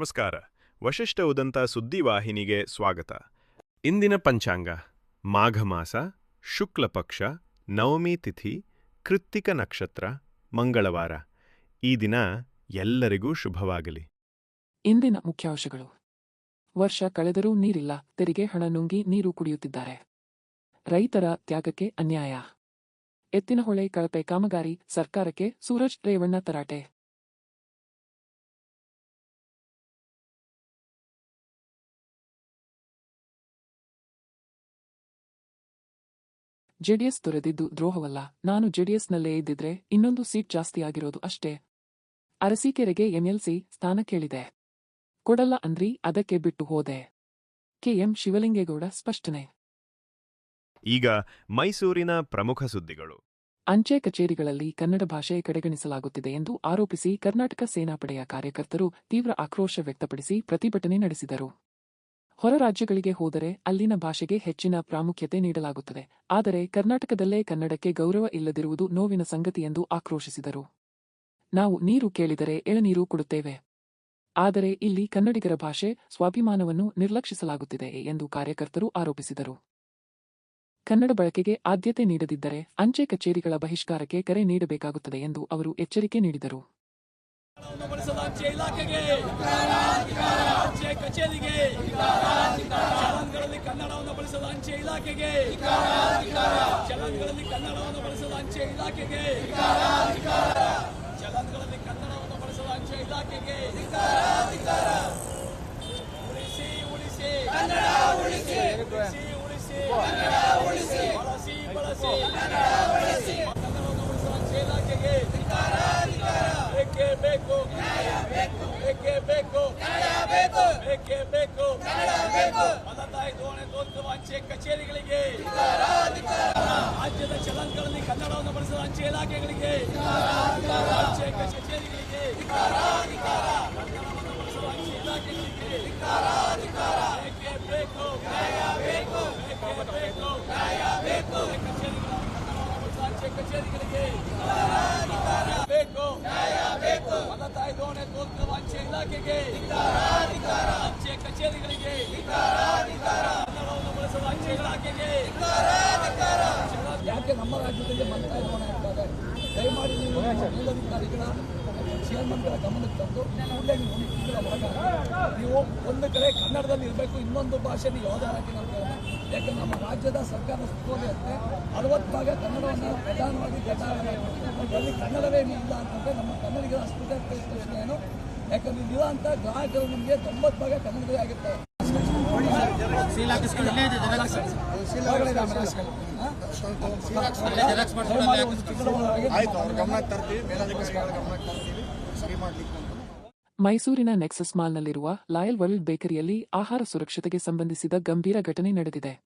ನಮಸ್ಕಾರ. ವಶಿಷ್ಠ ಉದಂತ ಸುದ್ದಿವಾಹಿನಿಗೆ ಸ್ವಾಗತ. ಇಂದಿನ ಪಂಚಾಂಗ. ಮಾಘ ಮಾಸ, ಶುಕ್ಲ ಪಕ್ಷ, ನವಮಿ ತಿಥಿ, ಕೃತ್ತಿಕ ನಕ್ಷತ್ರ, ಮಂಗಳವಾರ. ಈ ದಿನ ಎಲ್ಲರಿಗೂ ಶುಭವಾಗಲಿ. ಇಂದಿನ ಮುಖ್ಯಾಂಶಗಳು. ವರ್ಷ ಕಳೆದರೂ ನೀರಿಲ್ಲ, ತೆರಿಗೆ, ಹಣ ನುಂಗಿ ನೀರು ಕುಡಿಯುತ್ತಿದ್ದಾರೆ. ರೈತರ ತ್ಯಾಗಕ್ಕೆ ಅನ್ಯಾಯ. ಎತ್ತಿನಹೊಳೆ ಕಳಪೆ ಕಾಮಗಾರಿ ಸರ್ಕಾರಕ್ಕೆ ಸೂರಜ್ ರೇವಣ್ಣ ತರಾಟೆ. ಜೆಡಿಎಸ್ ತೊರೆದಿದ್ದು ದ್ರೋಹವಲ್ಲ. ನಾನು ಜೆಡಿಎಸ್ನಲ್ಲೇ ಇದ್ದಿದ್ರೆ ಇನ್ನೊಂದು ಸೀಟ್ ಜಾಸ್ತಿಯಾಗಿರೋದು ಅಷ್ಟೇ. ಅರಸೀಕೆರೆಗೆ ಎಂಎಲ್ಸಿ ಸ್ಥಾನ ಕೇಳಿದೆ. ಕೊಡಲ್ಲ ಅಂದ್ರಿ ಅದಕ್ಕೆ ಬಿಟ್ಟು ಹೋದೆ. ಕೆಎಂ ಶಿವಲಿಂಗೇಗೌಡ ಸ್ಪಷ್ಟನೆ. ಈಗ ಮೈಸೂರಿನ ಪ್ರಮುಖ ಸುದ್ದಿಗಳು. ಅಂಚೆ ಕಚೇರಿಗಳಲ್ಲಿ ಕನ್ನಡ ಭಾಷೆ ಕಡೆಗಣಿಸಲಾಗುತ್ತಿದೆ ಎಂದು ಆರೋಪಿಸಿ ಕರ್ನಾಟಕ ಸೇನಾಪಡೆಯ ಕಾರ್ಯಕರ್ತರು ತೀವ್ರ ಆಕ್ರೋಶ ವ್ಯಕ್ತಪಡಿಸಿ ಪ್ರತಿಭಟನೆ ನಡೆಸಿದರು. ಹೊರ ರಾಜ್ಯಗಳಿಗೆ ಹೋದರೆ ಅಲ್ಲಿನ ಭಾಷೆಗೆ ಹೆಚ್ಚಿನ ಪ್ರಾಮುಖ್ಯತೆ ನೀಡಲಾಗುತ್ತದೆ. ಆದರೆ ಕರ್ನಾಟಕದಲ್ಲೇ ಕನ್ನಡಕ್ಕೆ ಗೌರವ ಇಲ್ಲದಿರುವುದು ನೋವಿನ ಸಂಗತಿ ಎಂದು ಆಕ್ರೋಶಿಸಿದರು. ನಾವು ನೀರು ಕೇಳಿದರೆ ಎಳನೀರು ಕೊಡುತ್ತೇವೆ. ಆದರೆ ಇಲ್ಲಿ ಕನ್ನಡಿಗರ ಭಾಷೆ ಸ್ವಾಭಿಮಾನವನ್ನು ನಿರ್ಲಕ್ಷಿಸಲಾಗುತ್ತಿದೆ ಎಂದು ಕಾರ್ಯಕರ್ತರು ಆರೋಪಿಸಿದರು. ಕನ್ನಡ ಬಳಕೆಗೆ ಆದ್ಯತೆ ನೀಡದಿದ್ದರೆ ಅಂಚೆ ಕಚೇರಿಗಳ ಬಹಿಷ್ಕಾರಕ್ಕೆ ಕರೆ ನೀಡಬೇಕಾಗುತ್ತದೆ ಎಂದು ಅವರು ಎಚ್ಚರಿಕೆ ನೀಡಿದರು. ಅಂಚೆ ಇಲಾಖೆಗೆ ಅಂಚೆ ಕಚೇರಿಗೆ, ಚಲನ್ಗಳಲ್ಲಿ ಕನ್ನಡವನ್ನು ಬಳಸಲು ಅಂಚೆ ಇಲಾಖೆಗೆ, ಚಲನ್ಗಳಲ್ಲಿ ಕನ್ನಡವನ್ನು ಬಳಸಲು ಅಂಚೆ ಇಲಾಖೆಗೆ, ಚಲನ್ಗಳಲ್ಲಿ ಕನ್ನಡವನ್ನು ಬಳಸಲು ಅಂಚೆ ಇಲಾಖೆಗೆ, ಉಳಿಸಿ ಉಳಿಸಿ ಕನ್ನಡ ಉಳಿಸಿ ಉಳಿಸಿ ಉಳಿಸಿ ಕನ್ನಡ ಉಳಿಸಿ ಬಳಸಿ ಬಳಸಿ, ಕನ್ನಡವನ್ನು ಬಳಸದ ಅಂಚೆ ಇಲಾಖೆಗೆ ಬೇಕೇ ಬೇಕು ಬೇಕೇ ಬೇಕು ಬೇಕೇ ಬೇಕು ಮಲತಾಯಿ ಧೋರಣೆ ತೋರಿಸುವ ಅಂಚೆ ಕಚೇರಿಗಳಿಗೆ ರಾಜ್ಯದ ಚಲನ್ಗಳಲ್ಲಿ ಕನ್ನಡವನ್ನು ಬಳಸುವ ಅಂಚೆ ಇಲಾಖೆಗಳಿಗೆ. ಅಂಚೆ ಕಚೇರಿಗಳಿಗೆ ಕನ್ನಡವನ್ನು ಬಳಸುವ ಅಂಚೆ ಇಲಾಖೆಗಳಿಗೆ ಬೇಕೇ ಬೇಕು ಬೇಕೇ ಬೇಕು ಕಚೇರಿಗಳ ಕನ್ನಡವನ್ನು ಬಳಸುವ ಅಂಚೆ ಕಚೇರಿಗಳಿಗೆ ಬೇಕು ಬೇಕು ಮಲತಾಯಿ ಧೋರಣೆ ತೋರಿಸುವ ಅಂಚೆ ಇಲಾಖೆಗೆ ಅಂಚೆ ಕಚೇರಿಗಳಿಗೆ ಕನ್ನಡವನ್ನು ಬಳಸುವ ಅಂಚೆ ಇಲಾಖೆಗೆ ಯಾಕೆ ನಮ್ಮ ರಾಜ್ಯದಲ್ಲಿ ಮಲತಾಯಿ ಧೋರಣೆ ಇರ್ತದೆ ದಯಮಾಡಿ ನೀವು ನಿಮ್ಮ ಮೇಲಧಿಕಾರಿಗಳ ಚೇರ್ಮನ್ಗಳ ಗಮನಕ್ಕೆ ತಂದು ಕೂಡಲೇ ನೀವು ನೀವು ಒಂದು ಕಡೆ ಕನ್ನಡದಲ್ಲಿ ಇರಬೇಕು ಇನ್ನೊಂದು ಭಾಷೆ ನೀವು ಯಾವುದೇ ಹಾಕಿ ನಾವು ಕೇಳೋಣ ಯಾಕೆ ನಮ್ಮ ರಾಜ್ಯದ ಸರ್ಕಾರ ಸುತ್ತೋಲೆ ಅಂತೆ. ಅರವತ್ತು ಭಾಗ ಕನ್ನಡವನ್ನು ಪ್ರಧಾನವಾಗಿ ಅಲ್ಲಿ ಕನ್ನಡವೇ ಇಲ್ಲ ಅಂತಂದ್ರೆ ನಮ್ಮ ಕನ್ನಡಿಗರ ಆಸ್ಪತ್ರೆ ಪ್ರಶ್ನೆ ಏನು? ಯಾಕಂದ್ರೆ ಇಲ್ಲ ಅಂತ ಗ್ರಾಹಕರು ನಿಮಗೆ ತೊಂಬತ್ತು ಭಾಗ ಕನ್ನಡವೇ ಆಗಿರ್ತಾರೆ ಆಯ್ತು ಅವ್ರ ಗಮನಕ್ಕೆ ತರ್ತೀವಿ ಮೇಲಾಧಿಕಾರಿಗಳ ಗಮನಕ್ಕೆ ತರ್ತೀವಿ. ಸರಿ ಮೈಸೂರಿನ ನೆಕ್ಸಸ್ ಮಾಲ್ನಲ್ಲಿರುವ ಲಾಯಲ್ ವರ್ಲ್ಡ್ ಬೇಕರಿಯಲ್ಲಿ ಆಹಾರ ಸುರಕ್ಷತೆಗೆ ಸಂಬಂಧಿಸಿದ ಗಂಭೀರ ಘಟನೆ ನಡೆದಿದೆ.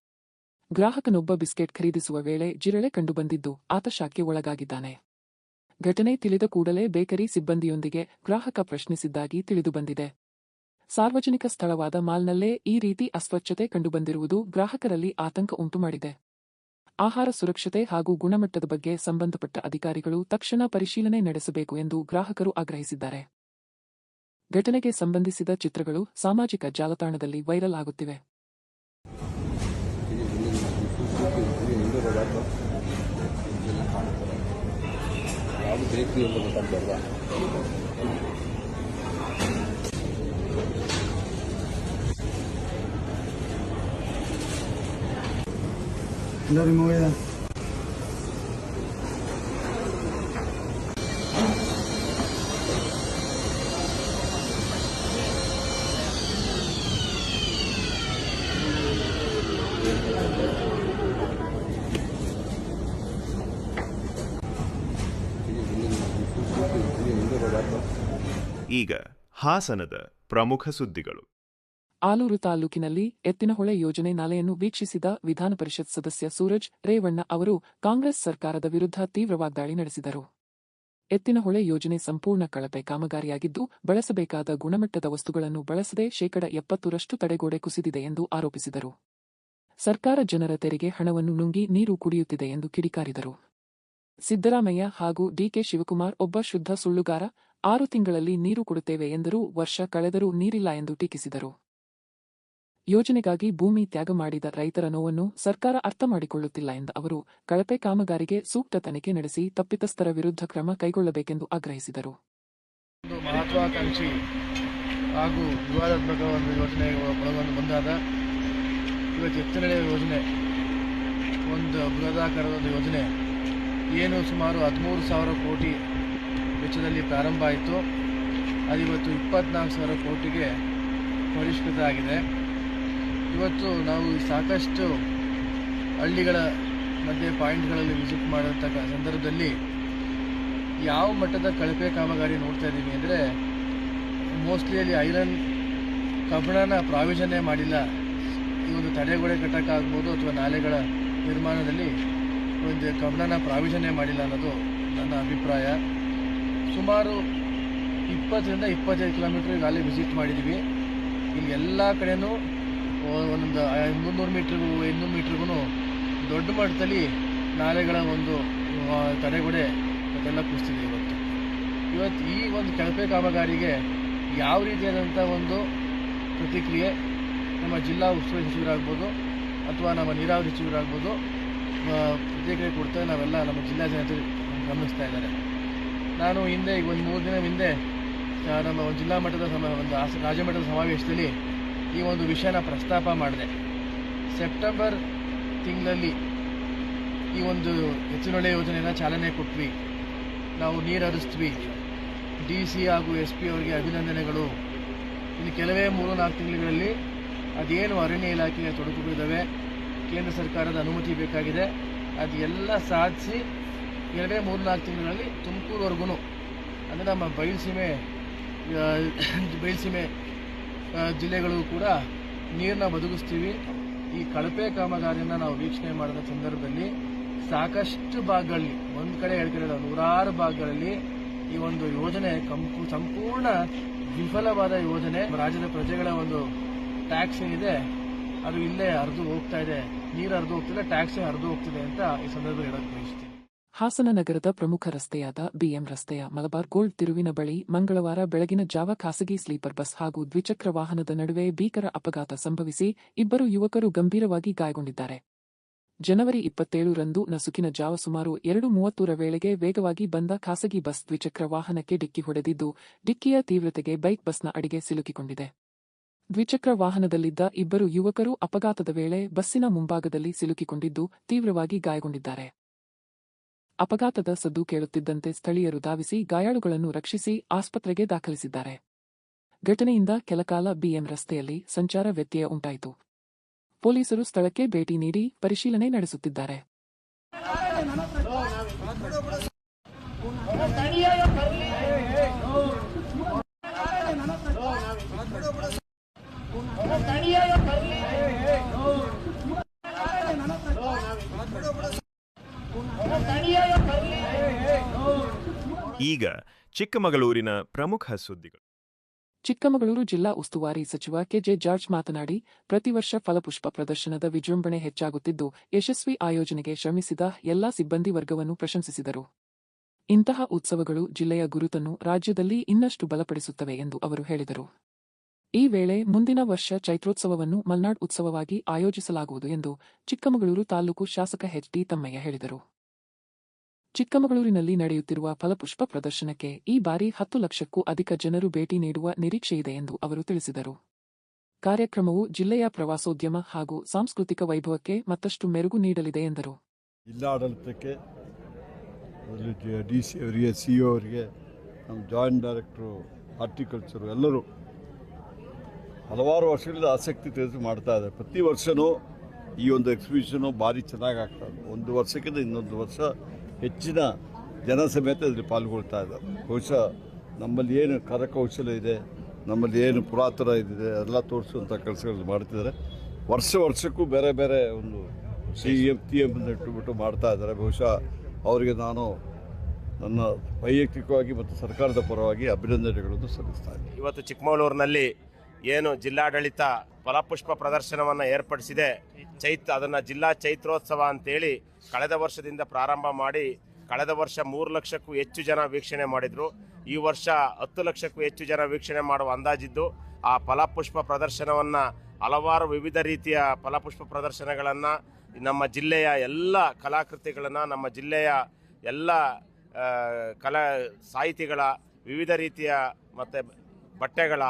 ಗ್ರಾಹಕನೊಬ್ಬ ಬಿಸ್ಕೆಟ್ ಖರೀದಿಸುವ ವೇಳೆ ಜಿರಳೆ ಕಂಡುಬಂದಿದ್ದು ಆತ ಶಾಖೆ ಒಳಗಾಗಿದ್ದಾನೆ. ಘಟನೆ ತಿಳಿದ ಕೂಡಲೇ ಬೇಕರಿ ಸಿಬ್ಬಂದಿಯೊಂದಿಗೆ ಗ್ರಾಹಕ ಪ್ರಶ್ನಿಸಿದ್ದಾಗಿ ತಿಳಿದುಬಂದಿದೆ. ಸಾರ್ವಜನಿಕ ಸ್ಥಳವಾದ ಮಾಲ್ನಲ್ಲೇ ಈ ರೀತಿ ಅಸ್ವಚ್ಛತೆ ಕಂಡುಬಂದಿರುವುದು ಗ್ರಾಹಕರಲ್ಲಿ ಆತಂಕ ಉಂಟುಮಾಡಿದೆ. ಆಹಾರ ಸುರಕ್ಷತೆ ಹಾಗೂ ಗುಣಮಟ್ಟದ ಬಗ್ಗೆ ಸಂಬಂಧಪಟ್ಟ ಅಧಿಕಾರಿಗಳು ತಕ್ಷಣ ಪರಿಶೀಲನೆ ನಡೆಸಬೇಕು ಎಂದು ಗ್ರಾಹಕರು ಆಗ್ರಹಿಸಿದ್ದಾರೆ. ಘಟನೆಗೆ ಸಂಬಂಧಿಸಿದ ಚಿತ್ರಗಳು ಸಾಮಾಜಿಕ ಜಾಲತಾಣದಲ್ಲಿ ವೈರಲ್ ಆಗುತ್ತಿವೆ. ಇಲ್ಲ removida. ಈಗ ಹಾಸನದ ಪ್ರಮುಖ ಸುದ್ದಿಗಳು ಆಲೂರು ತಾಲೂಕಿನಲ್ಲಿ ಎತ್ತಿನಹೊಳೆ ಯೋಜನೆ ನಾಲೆಯನ್ನು ವೀಕ್ಷಿಸಿದ ವಿಧಾನಪರಿಷತ್ ಸದಸ್ಯ ಸೂರಜ್ ರೇವಣ್ಣ ಅವರು ಕಾಂಗ್ರೆಸ್ ಸರ್ಕಾರದ ವಿರುದ್ಧ ತೀವ್ರ ವಾಗ್ದಾಳಿ ನಡೆಸಿದರು. ಎತ್ತಿನಹೊಳೆ ಯೋಜನೆ ಸಂಪೂರ್ಣ ಕಳಪೆ ಕಾಮಗಾರಿಯಾಗಿದ್ದು, ಬಳಸಬೇಕಾದ ಗುಣಮಟ್ಟದ ವಸ್ತುಗಳನ್ನು ಬಳಸದೆ ಶೇಕಡ ಎಪ್ಪತ್ತರಷ್ಟು ತಡೆಗೋಡೆ ಕುಸಿದಿದೆ ಎಂದು ಆರೋಪಿಸಿದರು. ಸರ್ಕಾರ ಜನರ ತೆರಿಗೆ ಹಣವನ್ನು ನುಂಗಿ ನೀರು ಕುಡಿಯುತ್ತಿದೆ ಎಂದು ಕಿಡಿಕಾರಿದರು. ಸಿದ್ದರಾಮಯ್ಯ ಹಾಗೂ ಡಿಕೆ ಶಿವಕುಮಾರ್ ಒಬ್ಬ ಶುದ್ಧ ಸುಳ್ಳುಗಾರ, ಆರು ತಿಂಗಳಲ್ಲಿ ನೀರು ಕೊಡುತ್ತೇವೆ ಎಂದರೂ ವರ್ಷ ಕಳೆದರೂ ನೀರಿಲ್ಲ ಎಂದು ಟೀಕಿಸಿದರು. ಯೋಜನೆಗಾಗಿ ಭೂಮಿ ತ್ಯಾಗ ಮಾಡಿದ ರೈತರ ನೋವನ್ನು ಸರ್ಕಾರ ಅರ್ಥ ಮಾಡಿಕೊಳ್ಳುತ್ತಿಲ್ಲ ಎಂದ ಅವರು ಕಳಪೆ ಕಾಮಗಾರಿಗೆ ಸೂಕ್ತ ತನಿಖೆ ನಡೆಸಿ ತಪ್ಪಿತಸ್ಥರ ವಿರುದ್ಧ ಕ್ರಮ ಕೈಗೊಳ್ಳಬೇಕೆಂದು ಆಗ್ರಹಿಸಿದರು. ಮಹತ್ವಾಕಾಂಕ್ಷಿ ಹಾಗೂ ವಿವಾದಾತ್ಮಕ ಒಂದು ಯೋಜನೆ ಬಂದಾಗ ಇವತ್ತು ಎತ್ತನೆಯ ಯೋಜನೆ, ಒಂದು ಬೃಹದಾಕಾರದ ಯೋಜನೆ, ಏನು ಸುಮಾರು ಹದಿಮೂರು ಸಾವಿರ ಕೋಟಿ ವೆಚ್ಚದಲ್ಲಿ ಪ್ರಾರಂಭ ಆಯಿತು. ಅದಿವತ್ತು ಇಪ್ಪತ್ನಾಲ್ಕು ಸಾವಿರ ಕೋಟಿಗೆ ಪರಿಷ್ಕೃತ ಆಗಿದೆ ಇವತ್ತು ನಾವು ಸಾಕಷ್ಟು ಹಳ್ಳಿಗಳ ಮಧ್ಯೆ ಪಾಯಿಂಟ್ಗಳಲ್ಲಿ ವಿಸಿಟ್ ಮಾಡಿದಂಥ ಸಂದರ್ಭದಲ್ಲಿ ಯಾವ ಮಟ್ಟದ ಕಳಪೆ ಕಾಮಗಾರಿ ನೋಡ್ತಾ ಇದ್ದೀವಿ ಅಂದರೆ ಮೋಸ್ಟ್ಲಿ ಅಲ್ಲಿ ಐರನ್ ಕಬ್ಬಣನ ಪ್ರಾವಿಷನ್ನೇ ಮಾಡಿಲ್ಲ. ಈ ಒಂದು ತಡೆಗೋಡೆ ಕಟ್ಟೋಕ್ಕಾಗ್ಬೋದು ಅಥವಾ ನಾಲೆಗಳ ನಿರ್ಮಾಣದಲ್ಲಿ ಒಂದು ಕಬ್ಬಣನ ಪ್ರಾವಿಷನ್ನೇ ಮಾಡಿಲ್ಲ ಅನ್ನೋದು ನನ್ನ ಅಭಿಪ್ರಾಯ. ಸುಮಾರು ಇಪ್ಪತ್ತರಿಂದ ಇಪ್ಪತ್ತೈದು ಕಿಲೋಮೀಟ್ರ್ ಅಲ್ಲಿ ವಿಸಿಟ್ ಮಾಡಿದ್ದೀವಿ ಇಲ್ಲಿ ಎಲ್ಲ ಕಡೆನೂ ಒಂದೊಂದು ಮುನ್ನೂರು ಮೀಟ್ರಿಗೂ, ಇನ್ನೂರು ಮೀಟ್ರಿಗೂ ದೊಡ್ಡ ಮಟ್ಟದಲ್ಲಿ ನಾಲೆಗಳ ಒಂದು ತಡೆಗೊಡೆ ಅದೆಲ್ಲ ಕುಸಿದಿದೆ ಇವತ್ತು. ಇವತ್ತು ಈ ಒಂದು ಕಳಪೆ ಕಾಮಗಾರಿಗೆ ಯಾವ ರೀತಿಯಾದಂಥ ಒಂದು ಪ್ರತಿಕ್ರಿಯೆ ನಮ್ಮ ಜಿಲ್ಲಾ ಉಸ್ತುವಾರಿ ಸಚಿವರಾಗ್ಬೋದು ಅಥವಾ ನಮ್ಮ ನೀರಾವರಿ ಸಚಿವರಾಗ್ಬೋದು ಪ್ರತಿಕ್ರಿಯೆ ಕೊಡ್ತಾ ನಾವೆಲ್ಲ ನಮ್ಮ ಜಿಲ್ಲಾ ಜನತೆ ಗಮನಿಸ್ತಾ ಇದ್ದಾರೆ. ನಾನು ಹಿಂದೆ ಈಗ ಒಂದು ಮೂರು ದಿನ ಹಿಂದೆ ನಮ್ಮ ಒಂದು ಜಿಲ್ಲಾ ಮಟ್ಟದ ಸಮ, ಒಂದು ರಾಜ್ಯ ಮಟ್ಟದ ಸಮಾವೇಶದಲ್ಲಿ ಈ ಒಂದು ವಿಷಯನ ಪ್ರಸ್ತಾಪ ಮಾಡಿದೆ. ಸೆಪ್ಟೆಂಬರ್ ತಿಂಗಳಲ್ಲಿ ಈ ಒಂದು ಎತ್ತಿನೊಳೆ ಯೋಜನೆಯನ್ನು ಚಾಲನೆ ಕೊಟ್ವಿ. ನಾವು ನೀರು ಹರಿಸ್ತೀವಿ. ಡಿ ಸಿ ಹಾಗೂ ಎಸ್ ಪಿ ಅವರಿಗೆ ಅಭಿನಂದನೆಗಳು. ಇನ್ನು ಕೆಲವೇ ಮೂರು ನಾಲ್ಕು ತಿಂಗಳುಗಳಲ್ಲಿ ಅದೇನು ಅರಣ್ಯ ಇಲಾಖೆಯ ತೊಡಕುಗಳಿದ್ದಾವೆ ಕೇಂದ್ರ ಸರ್ಕಾರದ ಅನುಮತಿ ಬೇಕಾಗಿದೆ, ಅದು ಎಲ್ಲ ಸಾಧಿಸಿ ಕೆಲವೇ ಮೂರು ನಾಲ್ಕು ತಿಂಗಳಲ್ಲಿ ತುಮಕೂರುವರೆಗೂ ಅಂದರೆ ನಮ್ಮ ಬಯಲುಸೀಮೆ ಬಯಲುಸೀಮೆ ಜಿಲ್ಲೆಗಳು ಕೂಡ ನೀರನ್ನ ಒದಗಿಸ್ತೀವಿ ಈ ಕಳಪೆ ಕಾಮಗಾರಿಯನ್ನು ನಾವು ವೀಕ್ಷಣೆ ಮಾಡಿದ ಸಂದರ್ಭದಲ್ಲಿ ಸಾಕಷ್ಟು ಭಾಗಗಳಲ್ಲಿ, ಒಂದು ಕಡೆ ಹೇಳ್ತಿರೋದು ನೂರಾರು ಭಾಗಗಳಲ್ಲಿ ಈ ಒಂದು ಯೋಜನೆ ಸಂಪೂರ್ಣ ವಿಫಲವಾದ ಯೋಜನೆ. ರಾಜ್ಯದ ಪ್ರಜೆಗಳ ಒಂದು ಟ್ಯಾಕ್ಸ್ ಏನಿದೆ, ಅದು ಇಲ್ಲೇ ಹರಿದು ಹೋಗ್ತಾ ಇದೆ. ನೀರು ಹರಿದು ಹೋಗ್ತಿದೆ ಟ್ಯಾಕ್ಸ್ ಹರಿದು ಹೋಗ್ತಿದೆ ಅಂತ ಈ ಸಂದರ್ಭದಲ್ಲಿ ಹೇಳಕ್ ಬಯಸ್ತೀನಿ. ಹಾಸನ ನಗರದ ಪ್ರಮುಖ ರಸ್ತೆಯಾದ ಬಿಎಂ ರಸ್ತೆಯ ಮಲಬಾರ್ ಗೋಲ್ಡ್ ತಿರುವಿನ ಬಳಿ ಮಂಗಳವಾರ ಬೆಳಗಿನ ಜಾವ ಖಾಸಗಿ ಸ್ಲೀಪರ್ ಬಸ್ ಹಾಗೂ ದ್ವಿಚಕ್ರ ವಾಹನದ ನಡುವೆ ಭೀಕರ ಅಪಘಾತ ಸಂಭವಿಸಿ ಇಬ್ಬರು ಯುವಕರು ಗಂಭೀರವಾಗಿ ಗಾಯಗೊಂಡಿದ್ದಾರೆ. ಜನವರಿ ಇಪ್ಪತ್ತೇಳು ರಂದು ನಸುಕಿನ ಜಾವ ಸುಮಾರು ಎರಡು ಮೂವತ್ತರ ವೇಳೆಗೆ ವೇಗವಾಗಿ ಬಂದ ಖಾಸಗಿ ಬಸ್ ದ್ವಿಚಕ್ರ ವಾಹನಕ್ಕೆ ಡಿಕ್ಕಿ ಹೊಡೆದಿದ್ದು, ಡಿಕ್ಕಿಯ ತೀವ್ರತೆಗೆ ಬೈಕ್ ಬಸ್ನ ಅಡಿಗೆ ಸಿಲುಕಿಕೊಂಡಿದೆ. ದ್ವಿಚಕ್ರ ವಾಹನದಲ್ಲಿದ್ದ ಇಬ್ಬರು ಯುವಕರು ಅಪಘಾತದ ವೇಳೆ ಬಸ್ಸಿನ ಮುಂಭಾಗದಲ್ಲಿ ಸಿಲುಕಿಕೊಂಡಿದ್ದು, ತೀವ್ರವಾಗಿ ಗಾಯಗೊಂಡಿದ್ದಾರೆ. ಅಪಘಾತದ ಸದ್ದು ಕೇಳುತ್ತಿದ್ದಂತೆ ಸ್ಥಳೀಯರು ಧಾವಿಸಿ ಗಾಯಾಳುಗಳನ್ನು ರಕ್ಷಿಸಿ ಆಸ್ಪತ್ರೆಗೆ ದಾಖಲಿಸಿದ್ದಾರೆ. ಘಟನೆಯಿಂದ ಕೆಲಕಾಲ ಬಿಎಂ ರಸ್ತೆಯಲ್ಲಿ ಸಂಚಾರ ವ್ಯತ್ಯಯ ಉಂಟಾಯಿತು. ಪೊಲೀಸರು ಸ್ಥಳಕ್ಕೆ ಭೇಟಿ ನೀಡಿ ಪರಿಶೀಲನೆ ನಡೆಸುತ್ತಿದ್ದಾರೆ. ಈಗ ಚಿಕ್ಕಮಗಳೂರಿನ ಪ್ರಮುಖ ಸುದ್ದಿಗಳು. ಚಿಕ್ಕಮಗಳೂರು ಜಿಲ್ಲಾ ಉಸ್ತುವಾರಿ ಸಚಿವ ಕೆಜೆ ಜಾರ್ಜ್ ಮಾತನಾಡಿ, ಪ್ರತಿ ವರ್ಷ ಫಲಪುಷ್ಪ ಪ್ರದರ್ಶನದ ವಿಜೃಂಭಣೆ ಹೆಚ್ಚಾಗುತ್ತಿದ್ದು, ಯಶಸ್ವಿ ಆಯೋಜನೆಗೆ ಶ್ರಮಿಸಿದ ಎಲ್ಲಾ ಸಿಬ್ಬಂದಿ ವರ್ಗವನ್ನು ಪ್ರಶಂಸಿಸಿದರು. ಇಂತಹ ಉತ್ಸವಗಳು ಜಿಲ್ಲೆಯ ಗುರುತನ್ನು ರಾಜ್ಯದಲ್ಲಿ ಇನ್ನಷ್ಟು ಬಲಪಡಿಸುತ್ತವೆ ಎಂದು ಅವರು ಹೇಳಿದರು. ಈ ವೇಳೆ ಮುಂದಿನ ವರ್ಷ ಚೈತ್ರೋತ್ಸವವನ್ನು ಮಲ್ನಾಡ್ ಉತ್ಸವವಾಗಿ ಆಯೋಜಿಸಲಾಗುವುದು ಎಂದು ಚಿಕ್ಕಮಗಳೂರು ತಾಲೂಕು ಶಾಸಕ ಎಚ್ ಡಿ ತಮ್ಮಯ್ಯ ಹೇಳಿದರು. ಚಿಕ್ಕಮಗಳೂರಿನಲ್ಲಿ ನಡೆಯುತ್ತಿರುವ ಫಲಪುಷ್ಪ ಪ್ರದರ್ಶನಕ್ಕೆ ಈ ಬಾರಿ ಹತ್ತು ಲಕ್ಷಕ್ಕೂ ಅಧಿಕ ಜನರು ಭೇಟಿ ನೀಡುವ ನಿರೀಕ್ಷೆಯಿದೆ ಎಂದು ಅವರು ತಿಳಿಸಿದರು. ಕಾರ್ಯಕ್ರಮವು ಜಿಲ್ಲೆಯ ಪ್ರವಾಸೋದ್ಯಮ ಹಾಗೂ ಸಾಂಸ್ಕೃತಿಕ ವೈಭವಕ್ಕೆ ಮತ್ತಷ್ಟು ಮೆರುಗು ನೀಡಲಿದೆ ಎಂದರು. ಜಿಲ್ಲಾಡಳಿತಕ್ಕೆ ಡಿ ಸಿ ಅವರಿಗೆ ಸಿ ಅವರಿಗೆ, ನಮ್ಮ ಜಾಯಿಂಟ್ ಡೈರೆಕ್ಟ್ರು, ಹಾರ್ಟಿಕಲ್ಚರು ಎಲ್ಲರೂ ಹಲವಾರು ವರ್ಷಗಳಿಂದ ಆಸಕ್ತಿ ತಿಳಿಸಿ ಮಾಡ್ತಾ ಇದೆ ಪ್ರತಿ ವರ್ಷವೂ ಈ ಒಂದು ಎಕ್ಸಿಬಿಷನು ಭಾರಿ ಚೆನ್ನಾಗಿ ಆಗ್ತದೆ ಒಂದು ವರ್ಷಕ್ಕಿಂತ ಇನ್ನೊಂದು ವರ್ಷ ಹೆಚ್ಚಿನ ಜನ ಸಮೇತ ಇದರಲ್ಲಿ ಪಾಲ್ಗೊಳ್ತಾ ಇದ್ದಾರೆ ಬಹುಶಃ ನಮ್ಮಲ್ಲಿ ಏನು ಕರಕೌಶಲ ಇದೆ, ನಮ್ಮಲ್ಲಿ ಏನು ಪುರಾತನ ಇದೆ ಎಲ್ಲ ತೋರಿಸುವಂಥ ಕೆಲಸಗಳು ಮಾಡ್ತಿದ್ದಾರೆ. ವರ್ಷ ವರ್ಷಕ್ಕೂ ಬೇರೆ ಬೇರೆ ಒಂದು ಸಿ ಎಂ ಟಿ ಎಂ ಇಟ್ಟುಬಿಟ್ಟು ಮಾಡ್ತಾ ಇದ್ದಾರೆ. ಬಹುಶಃ ಅವರಿಗೆ ನಾನು ನನ್ನ ವೈಯಕ್ತಿಕವಾಗಿ ಮತ್ತು ಸರ್ಕಾರದ ಪರವಾಗಿ ಅಭಿನಂದನೆಗಳನ್ನು ಸಲ್ಲಿಸ್ತಾ ಇದ್ದೀನಿ. ಇವತ್ತು ಚಿಕ್ಕಮಗಳೂರಿನಲ್ಲಿ ಏನು ಜಿಲ್ಲಾಡಳಿತ ಫಲಪುಷ್ಪ ಪ್ರದರ್ಶನವನ್ನು ಏರ್ಪಡಿಸಿದೆ. ಚೈತ್, ಅದನ್ನು ಜಿಲ್ಲಾ ಚೈತ್ರೋತ್ಸವ ಅಂತೇಳಿ ಕಳೆದ ವರ್ಷದಿಂದ ಪ್ರಾರಂಭ ಮಾಡಿ ಕಳೆದ ವರ್ಷ ಮೂರು ಲಕ್ಷಕ್ಕೂ ಹೆಚ್ಚು ಜನ ವೀಕ್ಷಣೆ ಮಾಡಿದರು. ಈ ವರ್ಷ ಹತ್ತು ಲಕ್ಷಕ್ಕೂ ಹೆಚ್ಚು ಜನ ವೀಕ್ಷಣೆ ಮಾಡುವ ಅಂದಾಜಿದ್ದು, ಆ ಫಲಪುಷ್ಪ ಪ್ರದರ್ಶನವನ್ನು ಹಲವಾರು ವಿವಿಧ ರೀತಿಯ ಫಲಪುಷ್ಪ ಪ್ರದರ್ಶನಗಳನ್ನು ನಮ್ಮ ಜಿಲ್ಲೆಯ ಎಲ್ಲ ಕಲಾಕೃತಿಗಳನ್ನು, ನಮ್ಮ ಜಿಲ್ಲೆಯ ಎಲ್ಲ ಕಲಾ ಸಾಹಿತಿಗಳ ವಿವಿಧ ರೀತಿಯ ಮತ್ತು ಬಟ್ಟೆಗಳ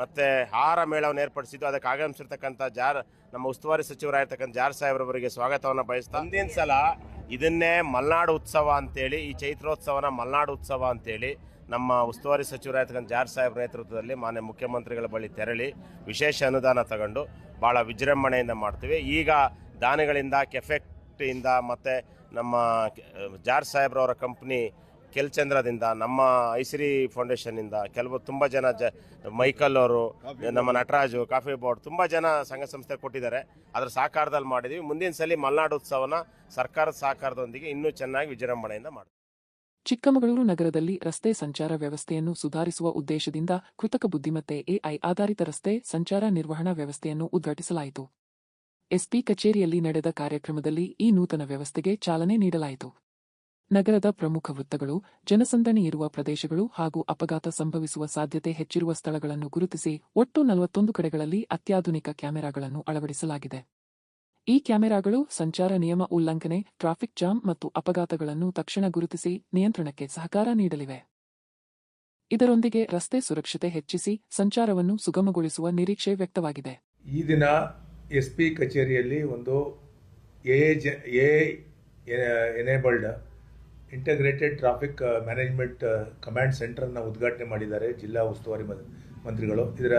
ಮತ್ತು ಆಹಾರ ಮೇಳವನ್ನು ಏರ್ಪಡಿಸಿದ್ದು ಅದಕ್ಕೆ ಆಗಮಿಸಿರ್ತಕ್ಕಂಥ ಜಾರ್ ನಮ್ಮ ಉಸ್ತುವಾರಿ ಸಚಿವರಾಗಿರ್ತಕ್ಕಂಥ ಜಾರ್ ಸಾಹೇಬ್ರವರಿಗೆ ಸ್ವಾಗತವನ್ನು ಬಯಸ್ತಾ ಮುಂದಿನ ಸಲ ಇದನ್ನೇ ಮಲ್ನಾಡು ಉತ್ಸವ ಅಂತೇಳಿ ಈ ಚೈತ್ರೋತ್ಸವನ ಮಲ್ನಾಡು ಉತ್ಸವ ಅಂತೇಳಿ ನಮ್ಮ ಉಸ್ತುವಾರಿ ಸಚಿವರಾಗಿರ್ತಕ್ಕಂಥ ಜಾರ್ ಸಾಹೇಬ್ರ ನೇತೃತ್ವದಲ್ಲಿ ಮಾನ್ಯ ಮುಖ್ಯಮಂತ್ರಿಗಳ ಬಳಿ ತೆರಳಿ ವಿಶೇಷ ಅನುದಾನ ತಗೊಂಡು ಭಾಳ ವಿಜೃಂಭಣೆಯಿಂದ ಮಾಡ್ತೀವಿ. ಈಗ ದಾನಿಗಳಿಂದ ಕೆಫೆಕ್ಟಿಂದ ಮತ್ತು ನಮ್ಮ ಜಾರ್ ಸಾಹೇಬ್ರವರ ಕಂಪ್ನಿ ಕೆಲ್ಚಂದ್ರದಿಂದ ನಮ್ಮ ಐಸಿರಿ ಫೌಂಡೇಶನ್ನಿಂದ ಕೆಲವು ತುಂಬ ಜನ ಜ ಮೈಕಲ್ ಅವರು ನಮ್ಮ ನಟರಾಜು ಕಾಫಿ ಬೋರ್ಡ್ ತುಂಬ ಜನ ಸಂಘ ಸಂಸ್ಥೆ ಕೊಟ್ಟಿದ್ದಾರೆ. ಅದರ ಸಹಕಾರದಲ್ಲಿ ಮಾಡಿದ್ವಿ. ಮುಂದಿನ ಸಲ ಮಲ್ನಾಡು ಉತ್ಸವನ ಸರ್ಕಾರದ ಸಹಕಾರದೊಂದಿಗೆ ಇನ್ನೂ ಚೆನ್ನಾಗಿ ವಿಜೃಂಭಣೆಯಿಂದ ಮಾಡಿ ಚಿಕ್ಕಮಗಳೂರು ನಗರದಲ್ಲಿ ರಸ್ತೆ ಸಂಚಾರ ವ್ಯವಸ್ಥೆಯನ್ನು ಸುಧಾರಿಸುವ ಉದ್ದೇಶದಿಂದ ಕೃತಕ ಬುದ್ಧಿಮತ್ತೆ ಎಐ ಆಧಾರಿತ ರಸ್ತೆ ಸಂಚಾರ ನಿರ್ವಹಣಾ ವ್ಯವಸ್ಥೆಯನ್ನು ಉದ್ಘಾಟಿಸಲಾಯಿತು. ಎಸ್ಪಿ ಕಚೇರಿಯಲ್ಲಿ ನಡೆದ ಕಾರ್ಯಕ್ರಮದಲ್ಲಿ ಈ ನೂತನ ವ್ಯವಸ್ಥೆಗೆ ಚಾಲನೆ ನೀಡಲಾಯಿತು. ನಗರದ ಪ್ರಮುಖ ವೃತ್ತಗಳು, ಜನಸಂದಣಿ ಇರುವ ಪ್ರದೇಶಗಳು ಹಾಗೂ ಅಪಘಾತ ಸಂಭವಿಸುವ ಸಾಧ್ಯತೆ ಹೆಚ್ಚಿರುವ ಸ್ಥಳಗಳನ್ನು ಗುರುತಿಸಿ ಒಟ್ಟು ನಲವತ್ತೊಂದು ಕಡೆಗಳಲ್ಲಿ ಅತ್ಯಾಧುನಿಕ ಕ್ಯಾಮೆರಾಗಳನ್ನು ಅಳವಡಿಸಲಾಗಿದೆ. ಈ ಕ್ಯಾಮೆರಾಗಳು ಸಂಚಾರ ನಿಯಮ ಉಲ್ಲಂಘನೆ, ಟ್ರಾಫಿಕ್ ಜಾಮ್ ಮತ್ತು ಅಪಘಾತಗಳನ್ನು ತಕ್ಷಣ ಗುರುತಿಸಿ ನಿಯಂತ್ರಣಕ್ಕೆ ಸಹಕಾರ ನೀಡಲಿವೆ. ಇದರೊಂದಿಗೆ ರಸ್ತೆ ಸುರಕ್ಷತೆ ಹೆಚ್ಚಿಸಿ ಸಂಚಾರವನ್ನು ಸುಗಮಗೊಳಿಸುವ ನಿರೀಕ್ಷೆ ವ್ಯಕ್ತವಾಗಿದೆ. ಈ ದಿನ ಎಸ್ಪಿ ಕಚೇರಿಯಲ್ಲಿ ಒಂದು A enabled integrated traffic management command ಸೆಂಟರ್ನ ಉದ್ಘಾಟನೆ ಮಾಡಿದ್ದಾರೆ ಜಿಲ್ಲಾ ಉಸ್ತುವಾರಿ ಮಂತ್ರಿಗಳು. ಇದರ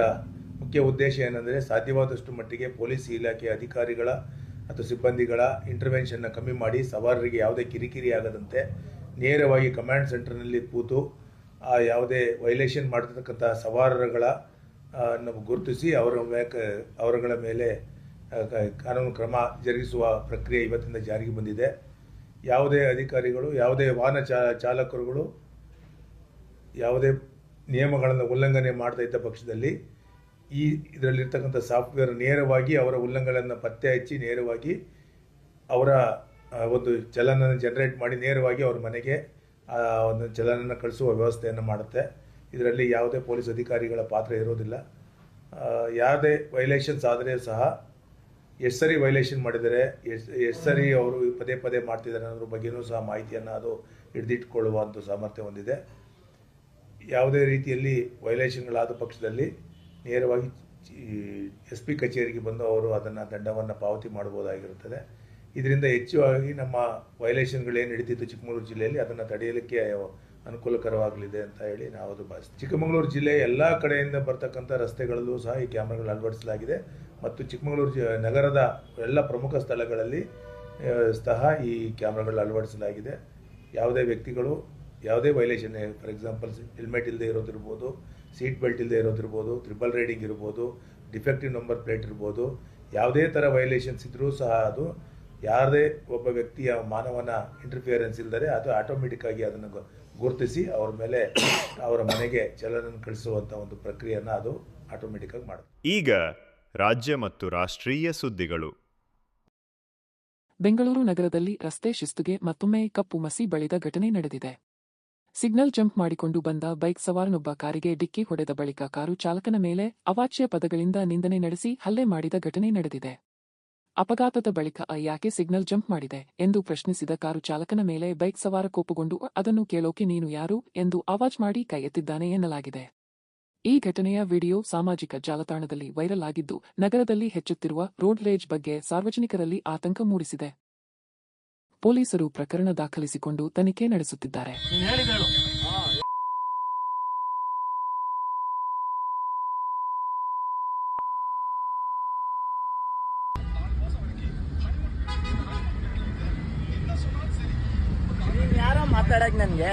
ಮುಖ್ಯ ಉದ್ದೇಶ ಏನಂದರೆ ಸಾಧ್ಯವಾದಷ್ಟು ಮಟ್ಟಿಗೆ ಪೊಲೀಸ್ ಇಲಾಖೆ ಅಧಿಕಾರಿಗಳ ಮತ್ತು ಸಿಬ್ಬಂದಿಗಳ ಇಂಟರ್ವೆನ್ಷನ್ನ ಕಮ್ಮಿ ಮಾಡಿ ಸವಾರರಿಗೆ ಯಾವುದೇ ಕಿರಿಕಿರಿ ಆಗದಂತೆ ನೇರವಾಗಿ ಕಮಾಂಡ್ ಸೆಂಟರ್ನಲ್ಲಿ ಕೂತು ಆ ಯಾವುದೇ ವೈಲೇಷನ್ ಮಾಡಿರ್ತಕ್ಕಂಥ ಸವಾರರುಗಳ ಗುರುತಿಸಿ ಅವರ ಅವರುಗಳ ಮೇಲೆ ಕಾನೂನು ಕ್ರಮ ಜರುಗಿಸುವ ಪ್ರಕ್ರಿಯೆ ಇವತ್ತಿಂದ ಜಾರಿಗೆ ಬಂದಿದೆ. ಯಾವುದೇ ಅಧಿಕಾರಿಗಳು, ಯಾವುದೇ ವಾಹನ ಚಾಲಕರುಗಳು ಯಾವುದೇ ನಿಯಮಗಳನ್ನು ಉಲ್ಲಂಘನೆ ಮಾಡ್ತಾ ಇದ್ದ ಪಕ್ಷದಲ್ಲಿ ಈ ಇದರಲ್ಲಿರ್ತಕ್ಕಂಥ ಸಾಫ್ಟ್ವೇರ್ ನೇರವಾಗಿ ಅವರ ಉಲ್ಲಂಘನೆಯನ್ನು ಪತ್ತೆ ಹಚ್ಚಿ ನೇರವಾಗಿ ಅವರ ಒಂದು ಚಲನನ್ನು ಜನರೇಟ್ ಮಾಡಿ ನೇರವಾಗಿ ಅವ್ರ ಮನೆಗೆ ಒಂದು ಚಲನನ್ನು ಕಳಿಸುವ ವ್ಯವಸ್ಥೆಯನ್ನು ಮಾಡುತ್ತೆ. ಇದರಲ್ಲಿ ಯಾವುದೇ ಪೊಲೀಸ್ ಅಧಿಕಾರಿಗಳ ಪಾತ್ರ ಇರೋದಿಲ್ಲ. ಯಾವುದೇ ವೈಲೇಷನ್ಸ್ ಆದರೆ ಸಹ ಎಷ್ಟು ಸರಿ ವೈಲೇಷನ್ ಮಾಡಿದರೆ ಎಷ್ಟು ಎಷ್ಟು ಸರಿ ಅವರು ಪದೇ ಪದೇ ಮಾಡ್ತಿದ್ದಾರೆ ಅನ್ನೋದ್ರ ಬಗ್ಗೆನೂ ಸಹ ಮಾಹಿತಿಯನ್ನು ಅದು ಹಿಡಿದಿಟ್ಕೊಳ್ಳುವಂಥ ಸಾಮರ್ಥ್ಯ ಹೊಂದಿದೆ. ಯಾವುದೇ ರೀತಿಯಲ್ಲಿ ವೈಲೇಷನ್ಗಳಾದ ಪಕ್ಷದಲ್ಲಿ ನೇರವಾಗಿ ಎಸ್ ಪಿ ಕಚೇರಿಗೆ ಬಂದು ಅವರು ಅದನ್ನು ದಂಡವನ್ನು ಪಾವತಿ ಮಾಡಬಹುದಾಗಿರುತ್ತದೆ. ಇದರಿಂದ ಹೆಚ್ಚಾಗಿ ನಮ್ಮ ವೈಲೇಷನ್ಗಳೇನು ನಡೀತಿತ್ತು ಚಿಕ್ಕಮಗಳೂರು ಜಿಲ್ಲೆಯಲ್ಲಿ ಅದನ್ನು ತಡೆಯಲಿಕ್ಕೆ ಅನುಕೂಲಕರವಾಗಲಿದೆ ಅಂತ ಹೇಳಿ ನಾವು ಅದು ಭಾವಿಸ್ತೀವಿ. ಚಿಕ್ಕಮಗಳೂರು ಜಿಲ್ಲೆಯ ಎಲ್ಲ ಕಡೆಯಿಂದ ಬರ್ತಕ್ಕಂಥ ರಸ್ತೆಗಳಲ್ಲೂ ಸಹ ಈ ಕ್ಯಾಮ್ರಾಗಳು ಅಳವಡಿಸಲಾಗಿದೆ. ಮತ್ತು ಚಿಕ್ಕಮಗಳೂರು ನಗರದ ಎಲ್ಲ ಪ್ರಮುಖ ಸ್ಥಳಗಳಲ್ಲಿ ಸಹ ಈ ಕ್ಯಾಮ್ರಾಗಳು ಅಳವಡಿಸಲಾಗಿದೆ. ಯಾವುದೇ ವ್ಯಕ್ತಿಗಳು ಯಾವುದೇ ವೈಲೇಷನ್ ಫಾರ್ ಎಕ್ಸಾಂಪಲ್ ಹೆಲ್ಮೆಟ್ ಇಲ್ಲದೆ ಇರೋದಿರ್ಬೋದು ಸೀಟ್ ಬೆಲ್ಟ್ ಇಲ್ಲದೆ ಇರೋದಿರ್ಬೋದು ತ್ರಿಬಲ್ ರೈಡಿಂಗ್ ಇರ್ಬೋದು ಡಿಫೆಕ್ಟಿವ್ ನಂಬರ್ ಪ್ಲೇಟ್ ಇರ್ಬೋದು, ಯಾವುದೇ ಥರ ವೈಲೇಷನ್ಸ್ ಇದ್ದರೂ ಸಹ ಅದು ಯಾರದೇ ಒಬ್ಬ ವ್ಯಕ್ತಿಯ ಮಾನವನ ಇಂಟರ್ಫಿಯರೆನ್ಸ್ ಇಲ್ಲದೆ ಅದು ಆಟೋಮೆಟಿಕ್ಕಾಗಿ ಅದನ್ನು ಗುರುತಿಸಿ ಅವ್ರ ಮೇಲೆ ಅವರ ಮನೆಗೆ ಚಲನ ಕಳಿಸುವಂಥ ಒಂದು ಪ್ರಕ್ರಿಯೆಯನ್ನು ಅದು ಆಟೋಮೆಟಿಕ್ಕಾಗಿ ಮಾಡುತ್ತೆ. ಈಗ ರಾಜ್ಯ ಮತ್ತು ರಾಷ್ಟ್ರೀಯ ಸುದ್ದಿಗಳು. ಬೆಂಗಳೂರು ನಗರದಲ್ಲಿ ರಸ್ತೆ ಶಿಸ್ತುಗೆ ಮತ್ತೊಮ್ಮೆ ಕಪ್ಪು ಮಸಿ ಬಳಿದ ಘಟನೆ ನಡೆದಿದೆ. ಸಿಗ್ನಲ್ ಜಂಪ್ ಮಾಡಿಕೊಂಡು ಬಂದ ಬೈಕ್ ಸವಾರನೊಬ್ಬ ಕಾರಿಗೆ ಡಿಕ್ಕಿ ಹೊಡೆದ ಬಳಿಕ ಕಾರು ಚಾಲಕನ ಮೇಲೆ ಅವಾಚ್ಯ ಪದಗಳಿಂದ ನಿಂದನೆ ನಡೆಸಿ ಹಲ್ಲೆ ಮಾಡಿದ ಘಟನೆ ನಡೆದಿದೆ. ಅಪಘಾತದ ಬಳಿಕ ಆ ಯಾಕೆ ಸಿಗ್ನಲ್ ಜಂಪ್ ಮಾಡಿದೆ ಎಂದು ಪ್ರಶ್ನಿಸಿದ ಕಾರು ಚಾಲಕನ ಮೇಲೆ ಬೈಕ್ ಸವಾರ ಕೋಪಗೊಂಡು, ಅದನ್ನು ಕೇಳೋಕೆ ನೀನು ಯಾರು? ಎಂದು ಆವಾಜ್ ಮಾಡಿ ಕೈ ಎತ್ತಿದ್ದಾನೆ ಎನ್ನಲಾಗಿದೆ. ಈ ಘಟನೆಯ ವಿಡಿಯೋ ಸಾಮಾಜಿಕ ಜಾಲತಾಣದಲ್ಲಿ ವೈರಲ್ ಆಗಿದ್ದು ನಗರದಲ್ಲಿ ಹೆಚ್ಚುತ್ತಿರುವ ರೋಡ್ ರೇಜ್ ಬಗ್ಗೆ ಸಾರ್ವಜನಿಕರಲ್ಲಿ ಆತಂಕ ಮೂಡಿಸಿದೆ. ಪೊಲೀಸರು ಪ್ರಕರಣ ದಾಖಲಿಸಿಕೊಂಡು ತನಿಖೆ ನಡೆಸುತ್ತಿದ್ದಾರೆ. ಯಾರೋ ಮಾತಾಡಕ್ ನನ್ಗೆ?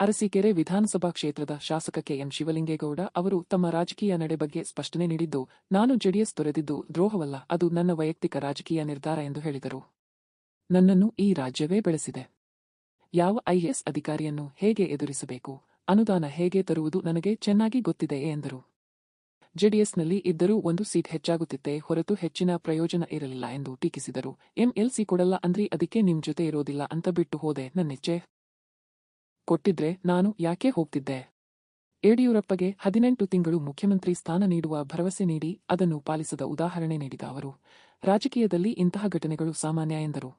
ಅರಸೀಕೆರೆ ವಿಧಾನಸಭಾ ಕ್ಷೇತ್ರದ ಶಾಸಕ ಕೆಎಂ ಶಿವಲಿಂಗೇಗೌಡ ಅವರು ತಮ್ಮ ರಾಜಕೀಯ ನಡೆ ಬಗ್ಗೆ ಸ್ಪಷ್ಟನೆ ನೀಡಿದ್ದು, ನಾನು ಜೆಡಿಎಸ್ ತೊರೆದಿದ್ದು ದ್ರೋಹವಲ್ಲ, ಅದು ನನ್ನ ವೈಯಕ್ತಿಕ ರಾಜಕೀಯ ನಿರ್ಧಾರ ಎಂದು ಹೇಳಿದರು. ನನ್ನನ್ನು ಈ ರಾಜ್ಯವೇ ಬೆಳೆಸಿದೆ. ಯಾವ ಐಎಎಸ್ ಅಧಿಕಾರಿಯನ್ನು ಹೇಗೆ ಎದುರಿಸಬೇಕು, ಅನುದಾನ ಹೇಗೆ ತರುವುದು ನನಗೆ ಚೆನ್ನಾಗಿ ಗೊತ್ತಿದೆ ಎಂದರು. ಜೆಡಿಎಸ್ನಲ್ಲಿ ಇದ್ದರೂ ಒಂದು ಸೀಟ್ ಹೆಚ್ಚಾಗುತ್ತಿತ್ತೆ ಹೊರತು ಹೆಚ್ಚಿನ ಪ್ರಯೋಜನ ಇರಲಿಲ್ಲ ಎಂದು ಟೀಕಿಸಿದರು. ಎಂಎಲ್ಸಿ ಕೊಡಲ್ಲ ಅಂದ್ರಿ ಅದಕ್ಕೆ ನಿಮ್ ಜೊತೆ ಇರೋದಿಲ್ಲ ಅಂತ ಬಿಟ್ಟು ಹೋದೆ ನನ್ನಿಚ್ಛೆ ಕೊಟ್ಟಿದ್ರೆ ನಾನು ಯಾಕೆ ಹೋಗ್ತಿದ್ದೆ? ಯಡಿಯೂರಪ್ಪಗೆ ಹದಿನೆಂಟು ತಿಂಗಳು ಮುಖ್ಯಮಂತ್ರಿ ಸ್ಥಾನ ನೀಡುವ ಭರವಸೆ ನೀಡಿ ಅದನ್ನು ಪಾಲಿಸದ ಉದಾಹರಣೆ ನೀಡಿದ ಅವರು, ರಾಜಕೀಯದಲ್ಲಿ ಇಂತಹ ಘಟನೆಗಳು ಸಾಮಾನ್ಯ ಎಂದರು.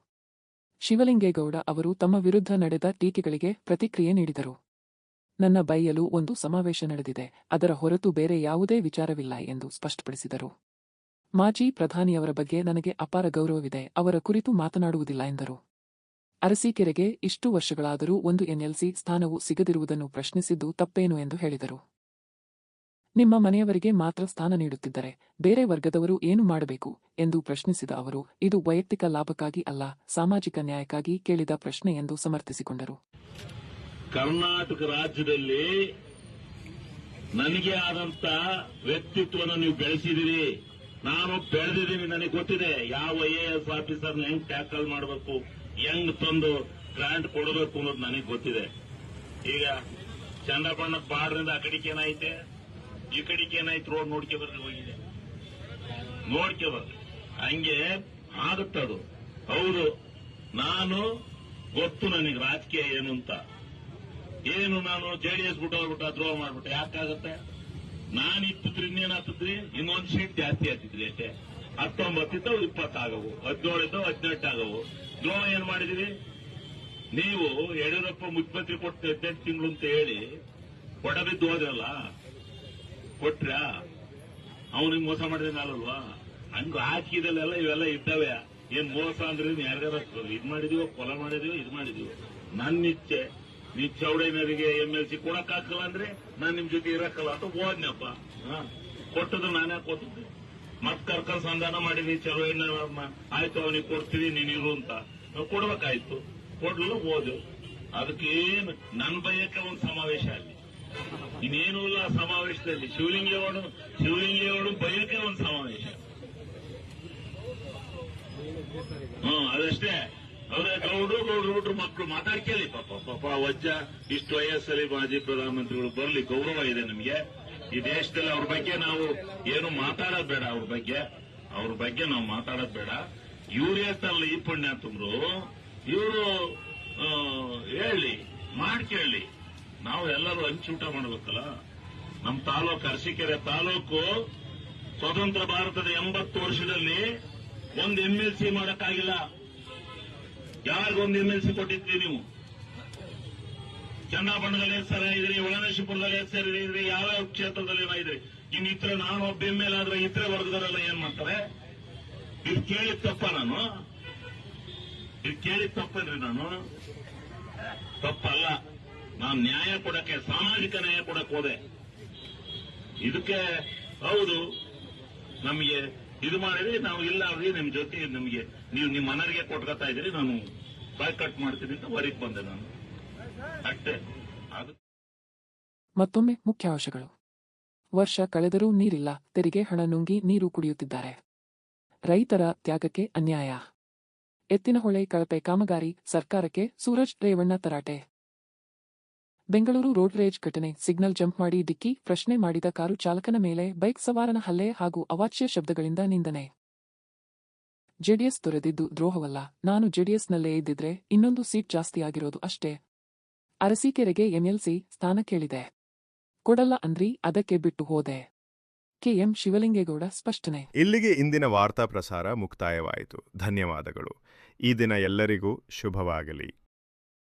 ಶಿವಲಿಂಗೇಗೌಡ ಅವರು ತಮ್ಮ ವಿರುದ್ಧ ನಡೆದ ಟೀಕೆಗಳಿಗೆ ಪ್ರತಿಕ್ರಿಯೆ ನೀಡಿದರು. ನನ್ನ ಬೈಯಲು ಒಂದು ಸಮಾವೇಶ ನಡೆದಿದೆ, ಅದರ ಹೊರತು ಬೇರೆ ಯಾವುದೇ ವಿಚಾರವಿಲ್ಲ ಎಂದು ಸ್ಪಷ್ಟಪಡಿಸಿದರು. ಮಾಜಿ ಪ್ರಧಾನಿಯವರ ಬಗ್ಗೆ ನನಗೆ ಅಪಾರ ಗೌರವವಿದೆ, ಅವರ ಕುರಿತು ಮಾತನಾಡುವುದಿಲ್ಲ ಎಂದರು. ಅರಸೀಕೆರೆಗೆ ಇಷ್ಟು ವರ್ಷಗಳಾದರೂ ಒಂದು ಎನ್ಎಲ್ಸಿ ಸ್ಥಾನವು ಸಿಗದಿರುವುದನ್ನು ಪ್ರಶ್ನಿಸಿದ್ದು ತಪ್ಪೇನು ಎಂದು ಹೇಳಿದರು. ನಿಮ್ಮ ಮನೆಯವರಿಗೆ ಮಾತ್ರ ಸ್ಥಾನ ನೀಡುತ್ತಿದ್ದರೆ ಬೇರೆ ವರ್ಗದವರು ಏನು ಮಾಡಬೇಕು ಎಂದು ಪ್ರಶ್ನಿಸಿದ ಅವರು, ಇದು ವೈಯಕ್ತಿಕ ಲಾಭಕ್ಕಾಗಿ ಅಲ್ಲ, ಸಾಮಾಜಿಕ ನ್ಯಾಯಕ್ಕಾಗಿ ಕೇಳಿದ ಪ್ರಶ್ನೆ ಎಂದು ಸಮರ್ಥಿಸಿಕೊಂಡರು. ಕರ್ನಾಟಕ ರಾಜ್ಯದಲ್ಲಿ ನನಗೆ ಆದಂತ ವ್ಯಕ್ತಿತ್ವವನ್ನು ನೀವು ಬೆಳೆಸಿದಿರಿ ನಾನು ಬೆಳೆದಿದ್ದೀನಿ, ನನಗೆ ಗೊತ್ತಿದೆ. ಯಾವ ಐಎಎಸ್ ಆಫೀಸರ್ನ ಹೆಂಗ್ ಟ್ಯಾಕಲ್ ಮಾಡಬೇಕು? ಹೆಂಗ್ ತಂದು ಗ್ರಾಂಟ್ ಕೊಡಬೇಕು ಅನ್ನೋದು ನನಗೆ ಗೊತ್ತಿದೆ. ಈಗ ಚಂದ್ರಬಣ್ಣದ ಬಾರ್ದಿಂದ ಆ ಕಡೆಗೆ ಏನಾಯ್ತೆ? ಈ ಕಡೆಗೆ ಏನಾಯ್ತು? ರೋಡ್ ನೋಡ್ಕೆ ಬರ್ರಿ ಹೋಗಿದೆ. ನೋಡ್ಕೆ ಬರ್ರಿ ಹಂಗೆ ಆಗುತ್ತದು ಹೌದು, ನಾನು ಗೊತ್ತು ನನಗೆ ರಾಜಕೀಯ ಏನು ಅಂತ. ಏನು ನಾನು ಜೆಡಿಎಸ್ ಬಿಟ್ಟು ಹೋಗ್ಬಿಟ್ಟು ದ್ರೋಹ ಮಾಡ್ಬಿಟ್ಟೆ ಯಾಕಾಗತ್ತೆ? ನಾನು ಇತ್ತಿದ್ರೆ ಇನ್ನೇನಾಗ್ತದ್ರಿ ಇನ್ನೊಂದು ಸೀಟ್ ಜಾಸ್ತಿ ಆಗ್ತಿದ್ರಿ ಅಷ್ಟೇ. ಹತ್ತೊಂಬತ್ತಿದ್ದವು ಇಪ್ಪತ್ತಾಗವು? ಹದಿನೇಳು ಇದ್ದವು ಹದಿನೆಂಟು ದ್ರೋಹ ಏನ್ ಮಾಡಿದಿರಿ ನೀವು ಯಡಿಯೂರಪ್ಪ ಮುಖ್ಯಮಂತ್ರಿ ಕೊಟ್ಟು ಹದಿನೆಂಟು ತಿಂಗಳು ಅಂತ ಹೇಳಿ ಕೊಡಬಿದ್ದು ಹೋದ್ರಲ್ಲ ಕೊಟ್ರ? ಅವನಿಗೆ ಮೋಸ ಮಾಡಿದ್ರೆ ಅಲ್ವಾ ಹಂಗ ಹಾಕಿದಲ್ಲೆಲ್ಲ ಇವೆಲ್ಲ ಇದ್ದಾವೆ. ಏನ್ ಮೋಸ ಅಂದ್ರೆ ಯಾರ್ಯಾರ ಇದ್ ಮಾಡಿದೀವೋ, ಕೊಲ ಮಾಡಿದೀವೋ, ಇದ್ ಮಾಡಿದೀವೋ? ನನ್ನ ಇಚ್ಛೆ ನೀ ಚೌಡೈನರಿಗೆ ಎಂ ಎಲ್ ಸಿ ಕೊಡಕ್ಕಾಗಲ್ಲ ಅಂದ್ರೆ ನಾನ್ ನಿಮ್ ಜೊತೆ ಇರಕ್ಕಲ್ಲ ಅಂತ ಹೋದ್ನಪ್ಪ. ಕೊಟ್ಟದ್ದು ನಾನೇ ಕೊಟ್ಟಿದ್ದೆ ಮತ್ ಕರ್ಕೊಂಡ್ ಸಂಧಾನ ಮಾಡಿದ್ವಿ ಚಲೋ ಏನ ಆಯ್ತು ಅವನಿಗೆ ಕೊಡ್ತೀವಿ ನೀನಿರು ಅಂತ ನಾವ್ ಕೊಡ್ಬೇಕಾಯ್ತು ಕೊಡ್ಲು ಹೋದೆವು ಅದಕ್ಕೇನು ನನ್ ಬಯಕ್ಕೆ ಒಂದು ಸಮಾವೇಶ ಅಲ್ಲಿ ಇನ್ನೇನು ಇಲ್ಲ ಆ ಸಮಾವೇಶದಲ್ಲಿ ಶಿವಲಿಂಗೇಗೌಡ ಶಿವಲಿಂಗೇಗೌಡ ಬಯಕೆ ಒಂದು ಸಮಾವೇಶ ಹ್ಮ್ ಅದಷ್ಟೇ ಅವ್ರ ಗೌಡ್ರು ಗೌಡ್ರು ಬಿಟ್ರು ಮಕ್ಕಳು ಮಾತಾಡ್ಕೇಳಿ ಪಾಪ ಪಾಪ ವಜ್ಜ ಇಷ್ಟು ವಯಸ್ಸಲ್ಲಿ ಮಾಜಿ ಪ್ರಧಾನಮಂತ್ರಿಗಳು ಬರ್ಲಿ ಗೌರವ ಇದೆ ನಮಗೆ ಈ ದೇಶದಲ್ಲಿ ಅವ್ರ ಬಗ್ಗೆ ನಾವು ಏನು ಮಾತಾಡೋದ್ ಬೇಡ ಅವ್ರ ಬಗ್ಗೆ. ಅವ್ರ ಬಗ್ಗೆ ನಾವು ಮಾತಾಡೋದ್ ಬೇಡ. ಇವರೇ ತಲ್ಲ ಈ ಪುಣ್ಯಾತಂದ್ರು ಇವರು ಹೇಳಿ ಮಾಡ್ಕೇಳಿ ನಾವು ಎಲ್ಲರೂ ಹಂಚೂಟ ಮಾಡ್ಬೇಕಲ್ಲ. ನಮ್ಮ ತಾಲೂಕು ಅರಸೀಕೆರೆ ತಾಲೂಕು ಸ್ವತಂತ್ರ ಭಾರತದ ಎಂಬತ್ತು ವರ್ಷದಲ್ಲಿ ಒಂದು ಎಂಎಲ್ಸಿ ಎಲ್ ಸಿ ಮಾಡಕ್ಕಾಗಿಲ್ಲ. ಯಾರಿಗೊಂದು ಎಂಎಲ್ಸಿ ಎಲ್ ಕೊಟ್ಟಿದ್ರಿ ನೀವು? ಚನ್ನಬಣ್ಣದಲ್ಲಿ ಎಷ್ಟು ಸರ ಇದ್ರಿ ಒಳನಶಿಪುರದಲ್ಲಿ ಸರ ಇದ್ರಿ ಯಾವ ಯಾವ ಕ್ಷೇತ್ರದಲ್ಲಿ ಇದ್ರಿ. ಇನ್ನು ಇತರ ನಾನು ಒಬ್ಬ ಮೇಲೆ ಆದ್ರೆ ಇತರ ವರ್ಗದವರೆಲ್ಲ ಏನ್ ಮಾಡ್ತಾರೆ? ಇದು ಕೇಳಿ ತಪ್ಪ ನಾನು. ಇದು ಕೇಳಿದ ತಪ್ಪನ್ರಿ ನಾನು? ತಪ್ಪಲ್ಲ. ನಾನು ನ್ಯಾಯ ಕೊಡಕ್ಕೆ, ಸಾಮಾಜಿಕ ನ್ಯಾಯ ಕೊಡಕ್ ಹೋದೆ. ಇದಕ್ಕೆ ಹೌದು, ನಮಗೆ ಇದು ಮಾಡಿದ್ರೆ ನಾವು ಇಲ್ಲ ಅವ್ರಿ ನಿಮ್ ಜೊತೆ ನಿಮಗೆ, ನೀವು ನಿಮ್ಮ ಮನರಿಗೆ ಕೊಟ್ಕೊತಾ ಇದ್ರಿ ನಾನು ಬಾಯ್ ಕಟ್ ಮಾಡ್ತೀನಿ ಅಂತ ಹೊರಗೆ ಬಂದೆ ನಾನು. ಮತ್ತೊಮ್ಮೆ ಮುಖ್ಯಾಂಶಗಳು ವರ್ಷ ಕಳೆದರೂ ನೀರಿಲ್ಲ, ತೆರಿಗೆ, ಹಣ ನುಂಗಿ ನೀರು ಕುಡಿಯುತ್ತಿದ್ದಾರೆ. ರೈತರ ತ್ಯಾಗಕ್ಕೆ ಅನ್ಯಾಯ. ಎತ್ತಿನಹೊಳೆ ಕಳಪೆ, ಕಾಮಗಾರಿ, ಸರ್ಕಾರಕ್ಕೆ ಸೂರಜ್ ರೇವಣ್ಣ ತರಾಟೆ. ಬೆಂಗಳೂರು ರೋಡ್ ರೇಜ್ ಘಟನೆ, ಸಿಗ್ನಲ್ ಜಂಪ್ ಮಾಡಿ ಡಿಕ್ಕಿ, ಪ್ರಶ್ನೆ ಮಾಡಿದ ಕಾರು ಚಾಲಕನ ಮೇಲೆ ಬೈಕ್ ಸವಾರನ ಹಲ್ಲೆ ಹಾಗೂ ಅವಾಚ್ಯ ಶಬ್ದಗಳಿಂದ ನಿಂದನೆ. ಜೆಡಿಎಸ್ ತೊರೆದಿದ್ದು ದ್ರೋಹವಲ್ಲ, ನಾನು ಜೆಡಿಎಸ್ನಲ್ಲೇ ಇದ್ದಿದ್ರೆ ಇನ್ನೊಂದು ಸೀಟ್ ಜಾಸ್ತಿ ಆಗಿರೋದು ಅಷ್ಟೇ. ಅರಸೀಕೆರೆಗೆ ಎಂಎಲ್ಸಿ ಸ್ಥಾನ ಕೇಳಿದೆ. ಕೊಡಲ್ಲ ಅಂದ್ರಿ, ಅದಕ್ಕೆ ಬಿಟ್ಟು ಹೋದೆ. ಕೆಎಂ ಶಿವಲಿಂಗೇಗೌಡ ಸ್ಪಷ್ಟನೆ. ಇಲ್ಲಿಗೆ ಇಂದಿನ ವಾರ್ತಾ ಪ್ರಸಾರ ಮುಕ್ತಾಯವಾಯಿತು. ಧನ್ಯವಾದಗಳು. ಈ ದಿನ ಎಲ್ಲರಿಗೂ ಶುಭವಾಗಲಿ.